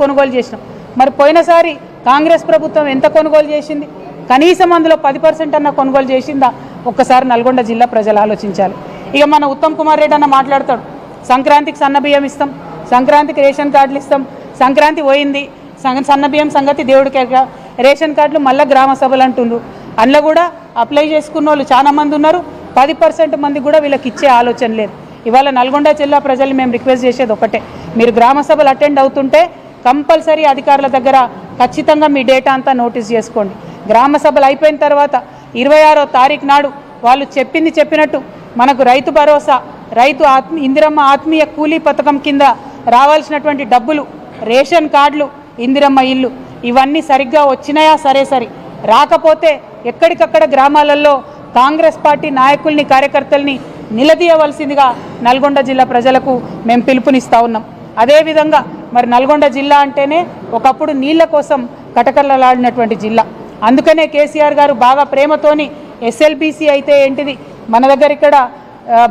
కొనుగోలు చేసినాం. మరి పోయినసారి కాంగ్రెస్ ప్రభుత్వం ఎంత కొనుగోలు చేసింది? కనీసం అందులో పది పర్సెంట్ అన్న కొనుగోలు చేసిందా? ఒక్కసారి నల్గొండ జిల్లా ప్రజలు ఆలోచించాలి. ఇక మన ఉత్తమ్ కుమార్ రెడ్డి అన్న మాట్లాడతాడు. సంక్రాంతికి సన్నబియ్యం ఇస్తాం. సంక్రాంతికి రేషన్ కార్డులు ఇస్తాం. సంక్రాంతి పోయింది. సన్నబియ్యం సంగతి దేవుడికి రేషన్ కార్డులు మళ్ళీ గ్రామ సభలు అంటుండ్రు. అందులో కూడా అప్లై చేసుకున్న వాళ్ళు చాలా మంది ఉన్నారు. పది పర్సెంట్ మంది కూడా వీళ్ళకి ఇచ్చే ఆలోచన లేదు. ఇవాళ నల్గొండ జిల్లా ప్రజలు మేము రిక్వెస్ట్ చేసేది ఒకటే మీరు గ్రామ సభలు అటెండ్ అవుతుంటే కంపల్సరీ అధికారుల దగ్గర ఖచ్చితంగా మీ డేటా అంతా నోటీస్ చేసుకోండి. గ్రామ సభలు అయిపోయిన తర్వాత ఇరవై ఆరో తారీఖు నాడు వాళ్ళు చెప్పింది చెప్పినట్టు మనకు రైతు భరోసా రైతు ఆత్మ ఇందిరమ్మ ఆత్మీయ కూలీ పథకం కింద రావాల్సినటువంటి డబ్బులు రేషన్ కార్డులు ఇందిరమ్మ ఇల్లు ఇవన్నీ సరిగ్గా వచ్చినాయా? సరే సరే. రాకపోతే ఎక్కడికక్కడ గ్రామాలలో కాంగ్రెస్ పార్టీ నాయకుల్ని కార్యకర్తల్ని నిలదీయవలసిందిగా నల్గొండ జిల్లా ప్రజలకు మేము పిలుపునిస్తా ఉన్నాం. అదేవిధంగా మరి నల్గొండ జిల్లా అంటేనే ఒకప్పుడు నీళ్ళ కోసం కటకలలాడినటువంటి జిల్లా. అందుకనే కేసీఆర్ గారు బాగా ప్రేమతోని ఎస్ఎల్బీసీ అయితే ఏంటిది? మన దగ్గర ఇక్కడ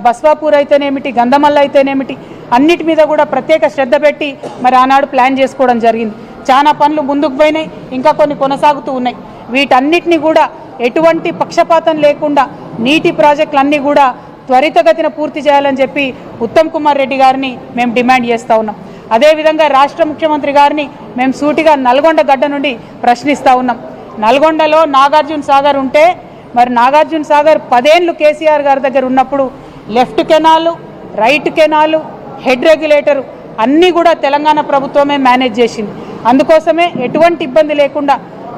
బస్వాపూర్ అయితేనేమిటి గంధమల్ల అయితేనేమిటి అన్నిటి మీద కూడా ప్రత్యేక శ్రద్ధ పెట్టి మరి ఆనాడు ప్లాన్ చేసుకోవడం జరిగింది. చాలా పనులు ముందుకు పోయినాయి ఇంకా కొన్ని కొనసాగుతూ ఉన్నాయి. వీటన్నిటిని కూడా ఎటువంటి పక్షపాతం లేకుండా నీటి ప్రాజెక్టులన్నీ కూడా త్వరితగతిన పూర్తి చేయాలని చెప్పి ఉత్తమ్ కుమార్ రెడ్డి గారిని మేము డిమాండ్ చేస్తూ ఉన్నాం. అదేవిధంగా రాష్ట్ర ముఖ్యమంత్రి గారిని మేము సూటిగా నల్గొండ గడ్డ నుండి ప్రశ్నిస్తూ ఉన్నాం. నల్గొండలో నాగార్జున సాగర్ ఉంటే మరి నాగార్జున సాగర్ పదేళ్ళు కేసీఆర్ గారి దగ్గర ఉన్నప్పుడు left canal right canal head regulator అన్నీ కూడా తెలంగాణ ప్రభుత్వమే మేనేజ్ చేసింది. అందుకోసమే ఎటువంటి ఇబ్బంది లేకుండా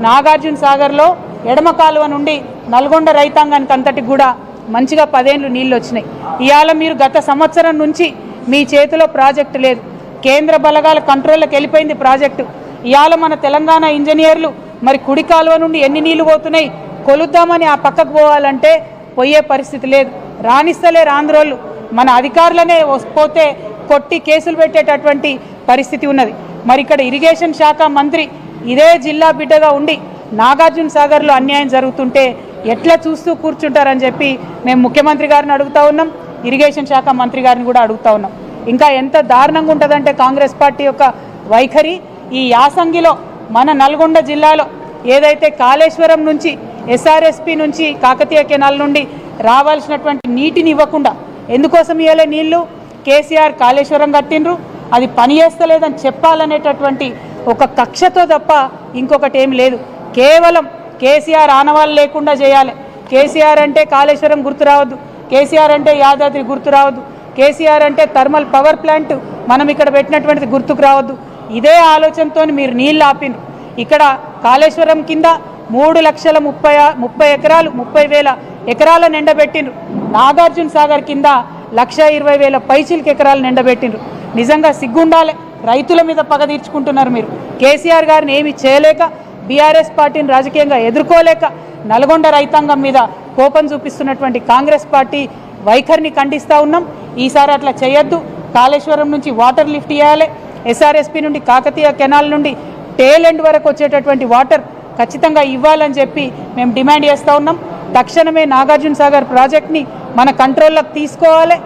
నాగార్జున సాగర్లో ఎడమ కాలువ నుండి నల్గొండ రైతాంగానికి అంతటికి కూడా మంచిగా పదేళ్ళు నీళ్ళు వచ్చినాయి. ఇవాళ మీరు గత సంవత్సరం నుంచి మీ చేతిలో ప్రాజెక్టు లేదు. కేంద్ర బలగాల కంట్రోల్లోకి వెళ్ళిపోయింది ప్రాజెక్టు. ఇవాళ మన తెలంగాణ ఇంజనీర్లు మరి కుడి కాలువ నుండి ఎన్ని నీళ్ళు పోతున్నాయి కొలుద్దామని ఆ పక్కకు పోవాలంటే పోయే పరిస్థితి లేదు. రాణిస్తలేరు ఆంధ్రోళ్ళు మన అధికారులనే పోతే కొట్టి కేసులు పెట్టేటటువంటి పరిస్థితి ఉన్నది. మరి ఇక్కడ ఇరిగేషన్ శాఖ మంత్రి ఇదే జిల్లా బిడ్డగా ఉండి నాగార్జున సాగర్లో అన్యాయం జరుగుతుంటే ఎట్లా చూస్తూ కూర్చుంటారని చెప్పి మేము ముఖ్యమంత్రి గారిని అడుగుతా ఉన్నాం ఇరిగేషన్ శాఖ మంత్రి గారిని కూడా అడుగుతా ఉన్నాం. ఇంకా ఎంత దారుణంగా ఉంటుందంటే కాంగ్రెస్ పార్టీ యొక్క వైఖరి ఈ యాసంగిలో మన నల్గొండ జిల్లాలో ఏదైతే కాళేశ్వరం నుంచి ఎస్ఆర్ఎస్పి నుంచి కాకతీయ కెనాల్ నుండి రావాల్సినటువంటి నీటిని ఇవ్వకుండా ఎందుకోసం ఇవ్వలే నీళ్ళు? కేసీఆర్ కాళేశ్వరం కట్టిండ్రు అది పని చేస్తలేదని చెప్పాలనేటటువంటి ఒక కక్షతో తప్ప ఇంకొకటి ఏం లేదు. కేవలం కేసీఆర్ ఆనవాళ్ళు లేకుండా చేయాలి. కేసీఆర్ అంటే కాళేశ్వరం గుర్తు రావద్దు. కేసీఆర్ అంటే యాదాద్రి గుర్తు రావద్దు. కేసీఆర్ అంటే థర్మల్ పవర్ ప్లాంట్ మనం ఇక్కడ పెట్టినటువంటిది గుర్తుకు రావద్దు. ఇదే ఆలోచనతో మీరు నీళ్ళు ఆపిండ్రు ఇక్కడ కాళేశ్వరం కింద మూడు లక్షల ముప్పై ముప్పై ఎకరాలు ముప్పై వేల ఎకరాల నిండబెట్టిండ్రు నాగార్జున సాగర్ కింద లక్ష ఇరవై వేల పైచిలకి ఎకరాలు నిండబెట్టిండ్రు నిజంగా సిగ్గుండాలే. రైతుల మీద పగ తీర్చుకుంటున్నారు మీరు. కేసీఆర్ గారిని ఏమి చేయలేక బీఆర్ఎస్ పార్టీని రాజకీయంగా ఎదుర్కోలేక నల్గొండ రైతాంగం మీద కోపం చూపిస్తున్నటువంటి కాంగ్రెస్ పార్టీ వైఖరిని ఖండిస్తూ ఉన్నాం. ఈసారి అట్లా చేయొద్దు. కాళేశ్వరం నుంచి వాటర్ లిఫ్ట్ చేయాలి ఎస్ఆర్ఎస్పి నుండి కాకతీయ కెనాల్ నుండి టేల్ ఎండ్ వరకు వచ్చేటటువంటి వాటర్ ఖచ్చితంగా ఇవ్వాలని చెప్పి మేము డిమాండ్ చేస్తూ ఉన్నాం. తక్షణమే నాగార్జున సాగర్ ప్రాజెక్ట్ని మన కంట్రోల్లోకి తీసుకోవాలి.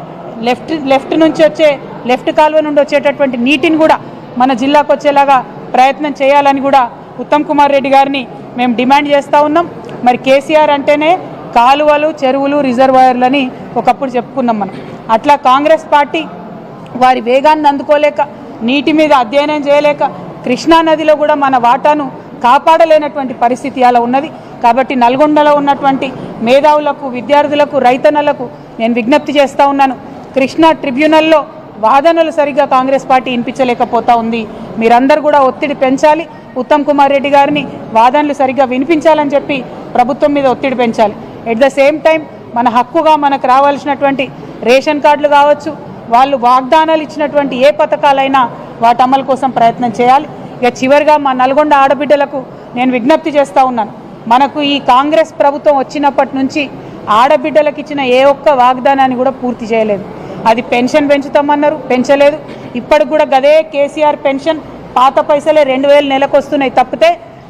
లెఫ్ట్ లెఫ్ట్ నుంచి వచ్చే లెఫ్ట్ కాలువ నుండి వచ్చేటటువంటి నీటిని కూడా మన జిల్లాకు వచ్చేలాగా ప్రయత్నం చేయాలని కూడా ఉత్తమ్ కుమార్ రెడ్డి గారిని మేము డిమాండ్ చేస్తూ ఉన్నాం. మరి కేసీఆర్ అంటేనే కాలువలు చెరువులు రిజర్వాయర్లని ఒకప్పుడు చెప్పుకున్నాం మనం. అట్లా కాంగ్రెస్ పార్టీ వారి వేగాన్ని అందుకోలేక నీటి మీద అధ్యయనం చేయలేక కృష్ణా నదిలో కూడా మన వాటాను కాపాడలేనటువంటి పరిస్థితి అలా ఉన్నది. కాబట్టి నల్గొండలో ఉన్నటువంటి మేధావులకు విద్యార్థులకు రైతన్నలకు నేను విజ్ఞప్తి చేస్తూ ఉన్నాను. కృష్ణా ట్రిబ్యునల్లో వాదనలు సరిగ్గా కాంగ్రెస్ పార్టీ వినిపించలేకపోతా ఉంది. మీరందరూ కూడా ఒత్తిడి పెంచాలి. ఉత్తమ్ కుమార్ రెడ్డి గారిని వాదనలు సరిగ్గా వినిపించాలని చెప్పి ప్రభుత్వం మీద ఒత్తిడి పెంచాలి. ఎట్ ద సేమ్ టైం మన హక్కుగా మనకు రావాల్సినటువంటి రేషన్ కార్డులు కావచ్చు వాళ్ళు వాగ్దానాలు ఇచ్చినటువంటి ఏ పథకాలైనా వాటి అమలు కోసం ప్రయత్నం చేయాలి. ఇక చివరిగా మా నల్గొండ ఆడబిడ్డలకు నేను విజ్ఞప్తి చేస్తూ ఉన్నాను. మనకు ఈ కాంగ్రెస్ ప్రభుత్వం వచ్చినప్పటి నుంచి ఆడబిడ్డలకు ఇచ్చిన ఏ ఒక్క వాగ్దానాన్ని కూడా పూర్తి చేయలేదు. అది పెన్షన్ పెంచుతామన్నారు పెంచలేదు. ఇప్పటికి కూడా గదే కేసీఆర్ పెన్షన్ పాత పైసలే రెండు వేలు నెలకు వస్తున్నాయి తప్పితే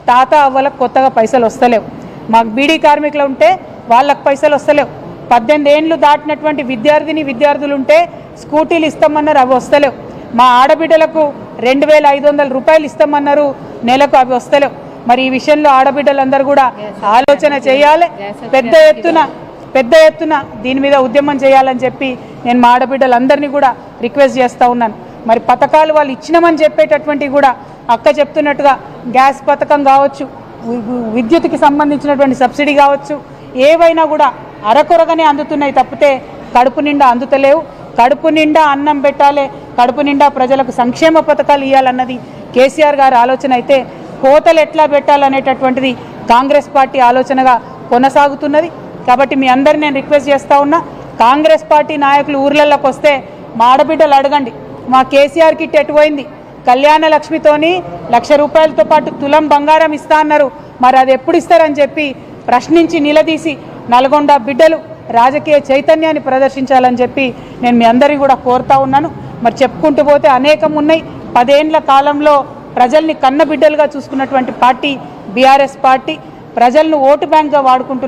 తాత అవ్వలకు కొత్తగా పైసలు వస్తలేవు. మాకు బీడీ కార్మికులు ఉంటే వాళ్ళకి పైసలు వస్తలేవు. పద్దెనిమిది ఏండ్లు దాటినటువంటి విద్యార్థిని విద్యార్థులు ఉంటే స్కూటీలు ఇస్తామన్నారు అవి వస్తలేవు. మా ఆడబిడ్డలకు రెండు వేల ఐదు వందల రూపాయలు ఇస్తామన్నారు నెలకు అవి వస్తలేవు. మరి ఈ విషయంలో ఆడబిడ్డలందరూ కూడా ఆలోచన చేయాలి. పెద్ద ఎత్తున పెద్ద ఎత్తున దీని మీద ఉద్యమం చేయాలని చెప్పి నేను మా ఆడబిడ్డలందరినీ కూడా రిక్వెస్ట్ చేస్తూ ఉన్నాను. మరి పథకాలు వాళ్ళు ఇచ్చినామని చెప్పేటటువంటి కూడా అక్క చెప్తున్నట్టుగా గ్యాస్ పథకం కావచ్చు విద్యుత్కి సంబంధించినటువంటి సబ్సిడీ కావచ్చు ఏవైనా కూడా అరకొరగానే అందుతున్నాయి తప్పితే కడుపు నిండా అందుతలేవు. కడుపు నిండా అన్నం పెట్టాలి కడుపు నిండా ప్రజలకు సంక్షేమ పథకాలు ఇవ్వాలన్నది కేసీఆర్ గారి ఆలోచన అయితే కోతలు ఎట్లా పెట్టాలనేటటువంటిది కాంగ్రెస్ పార్టీ ఆలోచనగా కొనసాగుతున్నది. కాబట్టి మీ అందరిని నేను రిక్వెస్ట్ చేస్తూ ఉన్నా కాంగ్రెస్ పార్టీ నాయకులు ఊర్లలోకి వస్తే మా ఆడబిడ్డలు అడగండి. మా కేసీఆర్ కిట్ ఎటు కళ్యాణ లక్ష్మితోని లక్ష రూపాయలతో పాటు తులం బంగారం ఇస్తా అన్నారు. మరి అది ఎప్పుడు ఇస్తారని చెప్పి ప్రశ్నించి నిలదీసి నల్గొండ బిడ్డలు రాజకీయ చైతన్యాన్ని ప్రదర్శించాలని చెప్పి నేను మీ అందరినీ కూడా కోరుతా ఉన్నాను. మరి చెప్పుకుంటూ పోతే అనేకం ఉన్నాయి. పదేండ్ల కాలంలో ప్రజల్ని కన్న బిడ్డలుగా చూసుకున్నటువంటి పార్టీ బీఆర్ఎస్ పార్టీ ప్రజలను ఓటు బ్యాంక్గా వాడుకుంటున్నారు